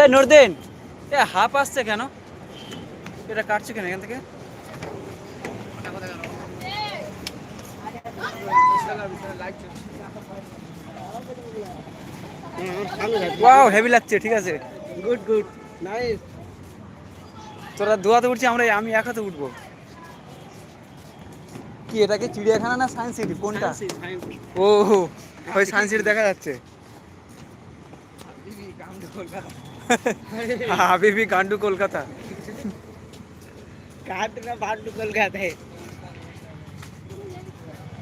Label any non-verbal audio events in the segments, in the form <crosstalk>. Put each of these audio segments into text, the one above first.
এ নুরদিন। এ half আসছে কেন? এটা কাটছে কেন এখান থেকে? ওয়াও হেভি লাগছে ঠিক আছে। গুড গুড নাইস তোরা দুয়াতে উঠছি আমরা আমি এক হাতে উঠবো। কি এটাকে চিড়িয়াখানা না সায়েন্স সিটি? কোনটা? ও ওই সায়েন্স সিটি দেখা যাচ্ছে। হাবিবি গান্ডু কলকাতা কাট না বান্ডু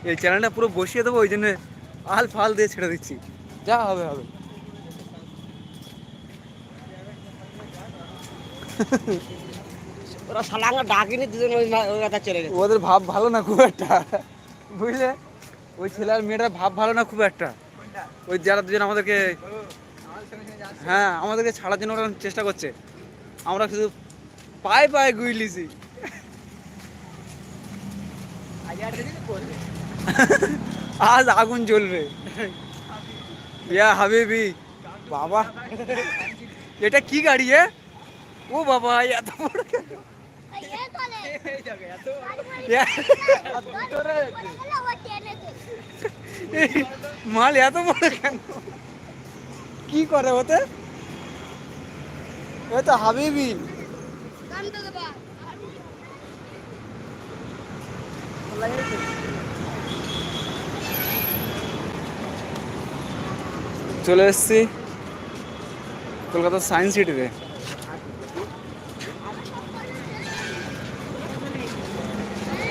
এই চ্যানেলটা পুরো বসিয়ে দেবো ওই জন্য আল ফাল দিয়ে ছেড়ে দিচ্ছি যা হবে হবে ওরা শালাঙ্গা ডাকিনি দুজন ওই কথা চলে গেছে ওদের ভাব ভালো না খুব একটা বুঝলে ওই ছেলে আর মেয়েটার ভাব ভালো না খুব একটা ওই যারা দুজন আমাদেরকে হ্যাঁ আমাদেরকে ছাড়ার জন্য ওরা চেষ্টা করছে। আমরা শুধু পায়ে পায়ে গুইলিছি আজ আগুন জ্বলবে। ইয়া হাবিবি, বাবা। এটা কি গাড়ি, এ? ও বাবা এত বড় মাল এত বড় কেন? কি করে ওতে? এ তো হাবিবি। চলে এসছি কলকাতার সায়েন্স সিটিতে।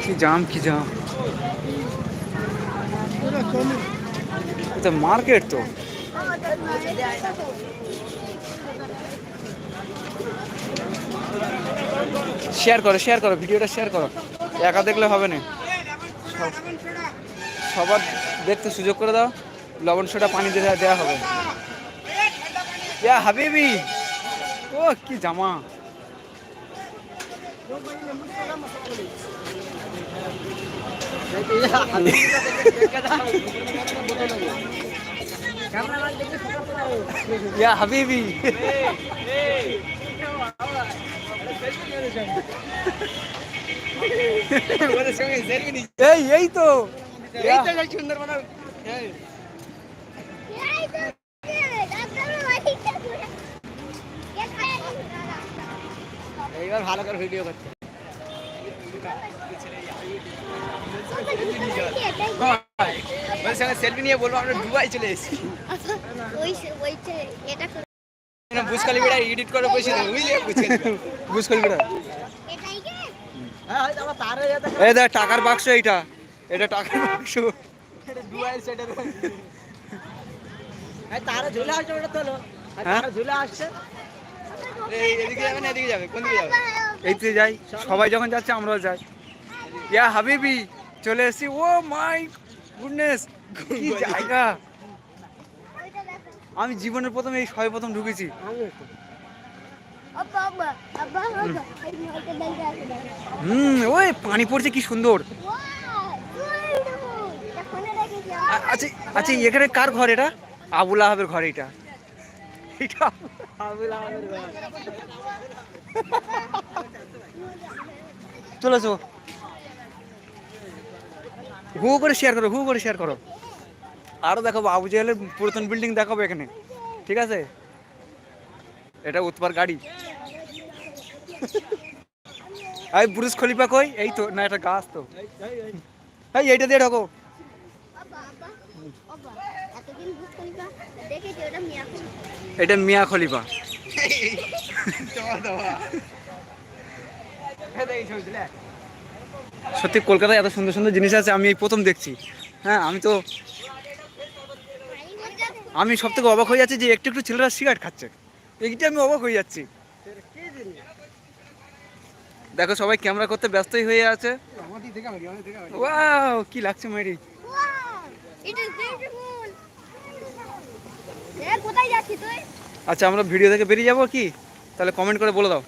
কি জাম কি জাম। এটা মার্কেট তো। শেয়ার করো শেয়ার করো, ভিডিওটা শেয়ার করো। একা দেখলে হবে না। সবার দেখতে সুযোগ করে দাও। লবণ সোডা পানি দিয়ে দেওয়া হবে। হাবিবি! ও, কি জামা। <laughs> ইয়া হাবিবি। এই এই তো। এই তো যাই সুন্দরবন এইবার ভালো করে ভিডিও করছে ওর সঙ্গে সেলফি নিয়ে বলব আমরা দুবাই চলে এসেছি। এটা বেড়া এডিট করে বসে হ্যাঁ এই দেখ টাকার বাক্স এইটা। এটা টাকার বাক্স। দুবাই হ্যাঁ তারা ঝুলে আসছে ওটা তোলো? তারা ঝুলে আসছে। এই এদিকে যাবে না এদিকে যাবে কোন দিকে যাবে? এইতে যাই সবাই যখন যাচ্ছে আমরাও যাই। ইয়া হাবিবি চলে এসেছি। ও মাই গুডনেস কি জায়গা? আমি জীবনের প্রথম এই সবে প্রথম ঢুকেছি। হুম ওই পানি পড়ছে কি সুন্দর। আচ্ছা আচ্ছা এখানে কার ঘর এটা? আবুল আহাবের ঘর এটা। এটা চলে চো হু করে শেয়ার করো হু করে শেয়ার করো আরও দেখাবো আবু জাহেলের পুরাতন বিল্ডিং দেখাবো এখানে ঠিক আছে এটা উৎপার গাড়ি এই ব্রুজ খলিফা কই এই তো না এটা গাছ তো এই এইটা দিয়ে ঢোকো এটা মিয়া খলিফা সত্যি কলকাতায় এত সুন্দর সুন্দর জিনিস আছে, আমি এই প্রথম দেখছি। হ্যাঁ আমি তো আমি সব থেকে অবাক হয়ে যাচ্ছি যে একটু একটু ছেলেরা সিগারেট খাচ্ছে। এইটা আমি অবাক হয়ে যাচ্ছি। দেখো সবাই ক্যামেরা করতে ব্যস্তই হয়ে আছে। ওয়াও, কি লাগছে তুই আচ্ছা আমরা ভিডিও থেকে বেরিয়ে যাব কি? তাহলে কমেন্ট করে বলে দাও।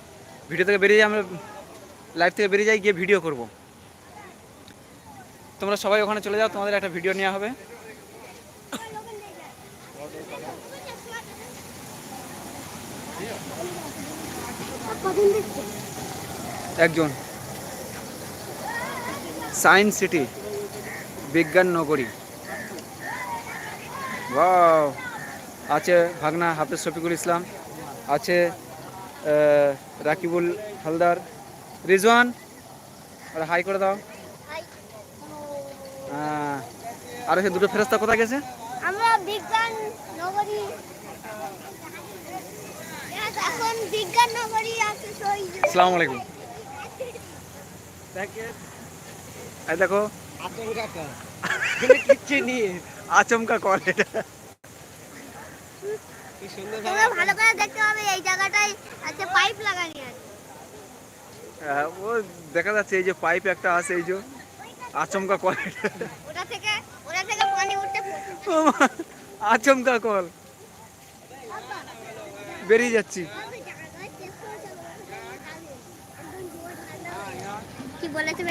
ভিডিও থেকে বেরিয়ে যাই, আমরা লাইভ থেকে বেরিয়ে যাই, গিয়ে ভিডিও করব। তোমরা সবাই ওখানে চলে যাও, তোমাদের একটা ভিডিও নেওয়া হবে। একজন। সায়েন্স সিটি বিজ্ঞান নগরী। ওয়াও আছে ভাগনা হাফেজ শফিকুল ইসলাম, আছে রাকিবুল হালদার। রিজওয়ান হাই করে দাও। আর সে দুটো ফেরস্তা কোথায় গেছে? আমরা বিজ্ঞান নগরী। এখন বিজ্ঞান নগরী আছে সই আসসালামু আলাইকুম। এই দেখো। কিচ্ছু নিয়ে আচমকা কল এটা। কি সুন্দর তোমরা ভালো করে দেখতে হবে এই জায়গাটায় আছে পাইপ লাগানি আছে। ও দেখা যাচ্ছে এই যে পাইপ একটা আছে এই যে। আচমকা কল। ওটা থেকে ওটা থেকে পানি উঠতে আচমকা কল। বেরিয়ে যাচ্ছি। কি বলেছে